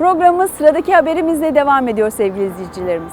Programımız sıradaki haberimizle devam ediyor sevgili izleyicilerimiz.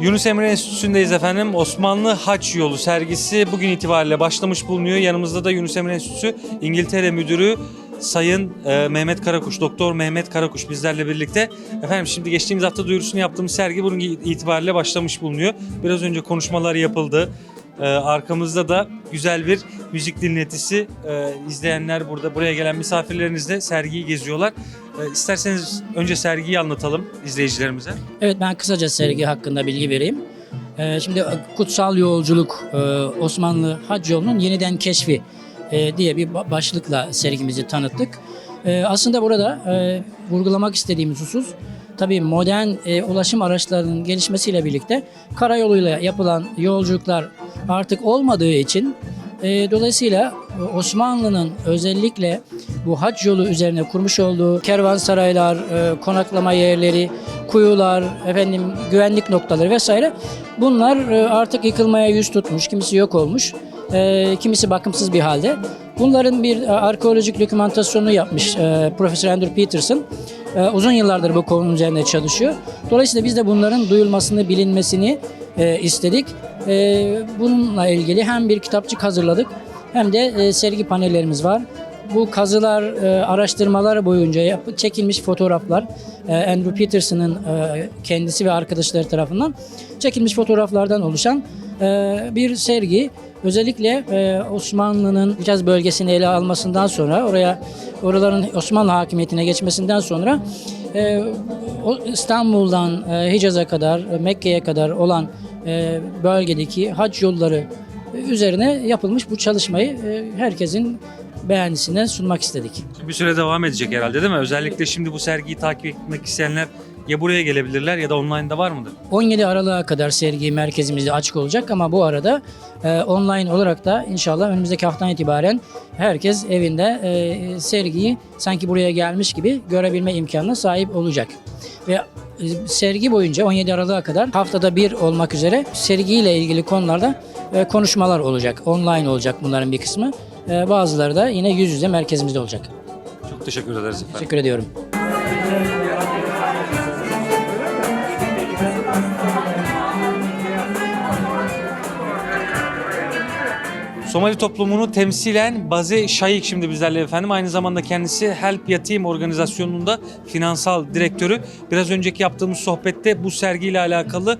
Yunus Emre Enstitüsü'ndeyiz efendim. Osmanlı Haç Yolu sergisi bugün itibariyle başlamış bulunuyor. Yanımızda da Yunus Emre Enstitüsü İngiltere Müdürü Sayın e, Mehmet Karakuş, Doktor Mehmet Karakuş bizlerle birlikte. Efendim şimdi geçtiğimiz hafta duyurusunu yaptığımız sergi bugün itibariyle başlamış bulunuyor. Biraz önce konuşmalar yapıldı. E, arkamızda da güzel bir müzik dinletisi. E, izleyenler burada, buraya gelen misafirleriniz de sergiyi geziyorlar. E, isterseniz önce sergiyi anlatalım izleyicilerimize. Evet ben kısaca sergi hakkında bilgi vereyim. Ee, şimdi Kutsal Yolculuk e, Osmanlı Hac Yolu'nun yeniden keşfi e, diye bir ba- başlıkla sergimizi tanıttık. E, Aslında burada e, vurgulamak istediğimiz husus tabii modern ulaşım araçlarının gelişmesiyle birlikte karayoluyla yapılan yolculuklar artık olmadığı için dolayısıyla Osmanlı'nın özellikle bu hac yolu üzerine kurmuş olduğu kervansaraylar, e, konaklama yerleri, kuyular, efendim güvenlik noktaları vesaire bunlar artık yıkılmaya yüz tutmuş, kimisi yok olmuş, e, kimisi bakımsız bir halde. Bunların bir e, arkeolojik dokümantasyonunu yapmış e, Profesör Andrew Peterson. E, uzun yıllardır bu konu üzerine çalışıyor. Dolayısıyla biz de bunların duyulmasını, bilinmesini e, istedik. E, bununla ilgili hem bir kitapçık hazırladık hem de e, sergi panellerimiz var. Bu kazılar, e, araştırmalar boyunca yap- çekilmiş fotoğraflar e, Andrew Peterson'ın e, kendisi ve arkadaşları tarafından çekilmiş fotoğraflardan oluşan bir sergi. Özellikle e, Osmanlı'nın Hicaz bölgesini ele almasından sonra oraya oraların Osmanlı hakimiyetine geçmesinden sonra e, İstanbul'dan e, Hicaz'a kadar, Mekke'ye kadar olan bölgedeki hac yolları üzerine yapılmış bu çalışmayı herkesin beğenisine sunmak istedik. Bir süre devam edecek herhalde değil mi? Özellikle şimdi bu sergiyi takip etmek isteyenler ya buraya gelebilirler ya da online'da var mıdır? 17 Aralık'a kadar sergi merkezimizde açık olacak ama bu arada e, online olarak da inşallah önümüzdeki haftadan itibaren herkes evinde e, sergiyi sanki buraya gelmiş gibi görebilme imkanına sahip olacak. Ve e, sergi boyunca 17 Aralık'a kadar haftada bir olmak üzere sergiyle ilgili konularda e, konuşmalar olacak. Online olacak bunların bir kısmı. E, bazıları da yine yüz yüze merkezimizde olacak. Çok teşekkür ederiz efendim. Teşekkür ediyorum. Somali toplumunu temsilen Baze Şayik şimdi bizlerle efendim. Aynı zamanda kendisi Help Yatim organizasyonunda finansal direktörü. Biraz önceki yaptığımız sohbette bu sergiyle alakalı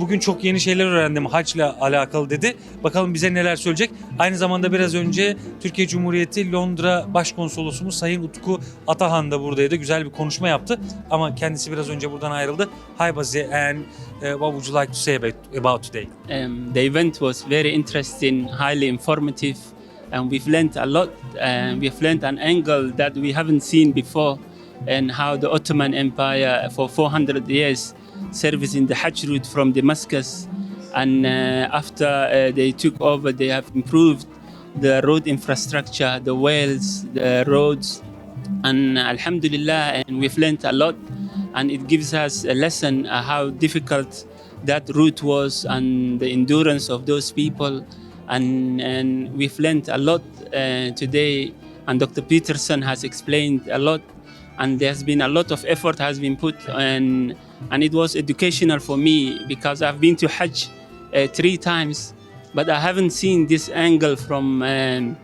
bugün çok yeni şeyler öğrendim haçla alakalı dedi. Bakalım bize neler söyleyecek. Aynı zamanda biraz önce Türkiye Cumhuriyeti Londra Başkonsolosumuz Sayın Utku Atahan da buradaydı. Güzel bir konuşma yaptı ama kendisi biraz önce buradan ayrıldı. Hi Baze and uh, what would you like to say about, about today? Um, the event was very interesting, highly informative, and we've learned a lot. And we've learned an angle that we haven't seen before, and how the Ottoman Empire, for 400 years, servicing the Hajj route from Damascus, and uh, after uh, they took over, they have improved the road infrastructure, the wells, the roads, and Alhamdulillah, and we've learned a lot, and it gives us a lesson uh, how difficult that route was and the endurance of those people, and and we've learned a lot uh, today. And Dr. Peterson has explained a lot, and there's been a lot of effort has been put, and and it was educational for me because I've been to Hajj uh, three times, but I haven't seen this angle from. Um,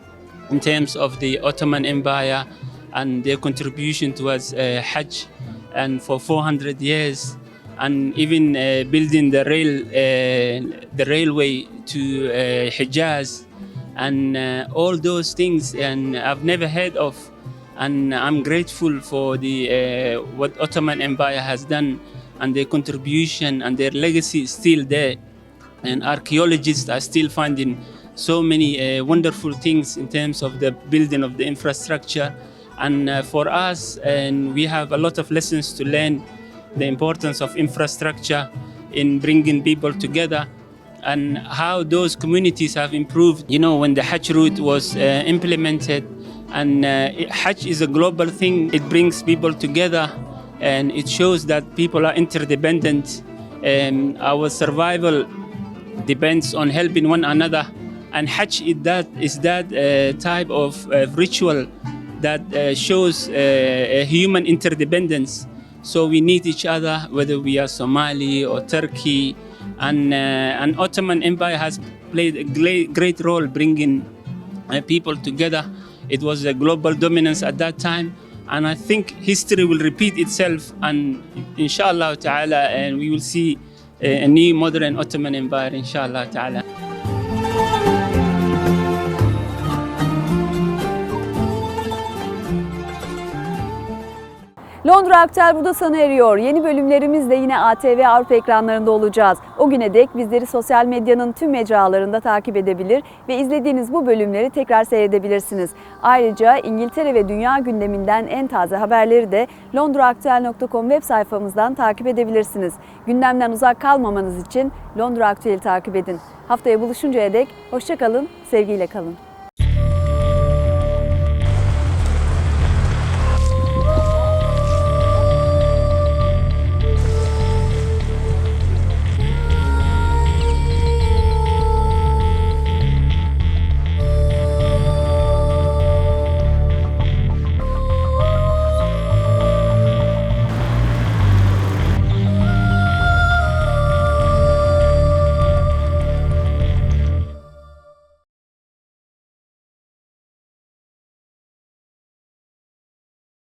in terms of the Ottoman Empire and their contribution towards uh, Hajj, and for 400 years, and even uh, building the rail, uh, the railway to uh, Hijaz, and uh, all those things, and I've never heard of, and I'm grateful for the uh, what Ottoman Empire has done, and their contribution and their legacy is still there. And archaeologists are still finding so many uh, wonderful things in terms of the building of the infrastructure. And uh, for us and we have a lot of lessons to learn the importance of infrastructure in bringing people together and how those communities have improved. You know when the Hajj route was uh, implemented And uh, Hajj is a global thing. It brings people together, and it shows that people are interdependent. And our survival depends on helping one another. And Hajj is that is that uh, type of uh, ritual that uh, shows uh, human interdependence. So we need each other, whether we are Somali or Turkey. And uh, and Ottoman Empire has played a great, great role bringing people together. It was a global dominance at that time. And I think history will repeat itself, and inshallah ta'ala, and we will see a, a new modern Ottoman Empire, inshallah ta'ala. Londra Aktel burada sona eriyor. Yeni bölümlerimizle yine ATV Avrupa ekranlarında olacağız. O güne dek bizleri sosyal medyanın tüm mecralarında takip edebilir ve izlediğiniz bu bölümleri tekrar seyredebilirsiniz. Ayrıca İngiltere ve dünya gündeminden en taze haberleri de londraaktuel.com web sayfamızdan takip edebilirsiniz. Gündemden uzak kalmamanız için Londra Aktuel'i takip edin. Haftaya buluşuncaya dek hoşçakalın, sevgiyle kalın.